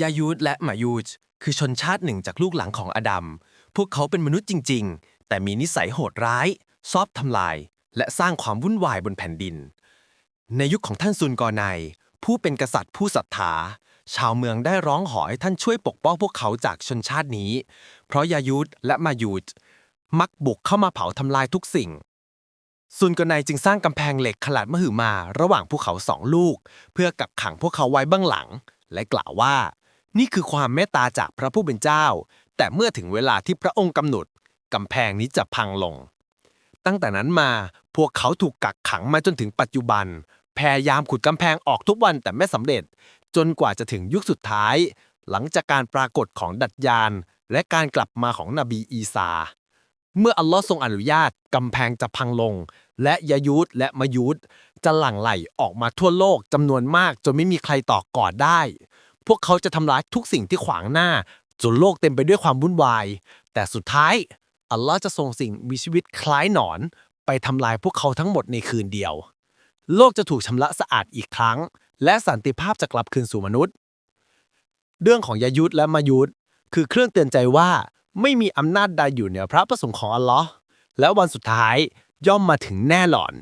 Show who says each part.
Speaker 1: ยายูดและมายูจคือชนชาติหนึ่งจากลูกหลังของอดัม พวกเขาเป็นมนุษย์จริง ๆ แต่มีนิสัยโหดร้ายชอบทำลาย และสร้างความวุ่นวายบนแผ่นดิน ในยุคของท่านซุนกอไนผู้เป็นกษัตริย์ผู้ศรัทธา ชาวเมืองได้ร้องขอให้ท่านช่วยปกป้องพวกเขาจากชนชาตินี้ เพราะยายูดและมายูดมักบุกเข้ามาเผาทำลายทุกสิ่งซุนกอไนจึงสร้างกำแพงเหล็กขนาดมหึมา ระหว่างภูเขาสองลูก เพื่อกักขังพวกเขาไว้เบื้องหลัง และกล่าวว่า นี่คือความเมตตาจากพระผู้เป็นเจ้า แต่เมื่อถึงเวลาที่พระองค์กำหนดกำแพงนี้จะพังลง ตั้งแต่นั้นมาพวกเขาถูกกักขังมาจนถึงปัจจุบัน พยายามขุดกำแพงออกทุกวันแต่ไม่สำเร็จ จนกว่าจะถึงยุคสุดท้าย หลังจากการปรากฏของดัจยาน และการกลับมาของนบีอีสา เมื่ออัลลอฮ์ทรงอนุญาตกำแพงจะพังลง และยายูดและมายูดจะหลั่งไหลออกมาทั่วโลกจำนวนมากจนไม่มีใครต่อกอดได้ พวกเขาจะทำร้ายทุกสิ่งที่ขวางหน้า จนโลกเต็มไปด้วยความวุ่นวาย แต่สุดท้าย อัลลอฮ์จะส่งสิ่งมีชีวิตคล้ายหนอน ไปทำลายพวกเขาทั้งหมดในคืนเดียว โลกจะถูกชำระสะอาดอีกครั้ง และสันติภาพจะกลับคืนสู่มนุษย์ เรื่องของยายุดและมายุดคือเครื่องเตือนใจว่าไม่มีอำนาจใดอยู่เหนือพระประสงค์ของอัลลอฮ์และวันสุดท้ายย่อมมาถึงแน่นอน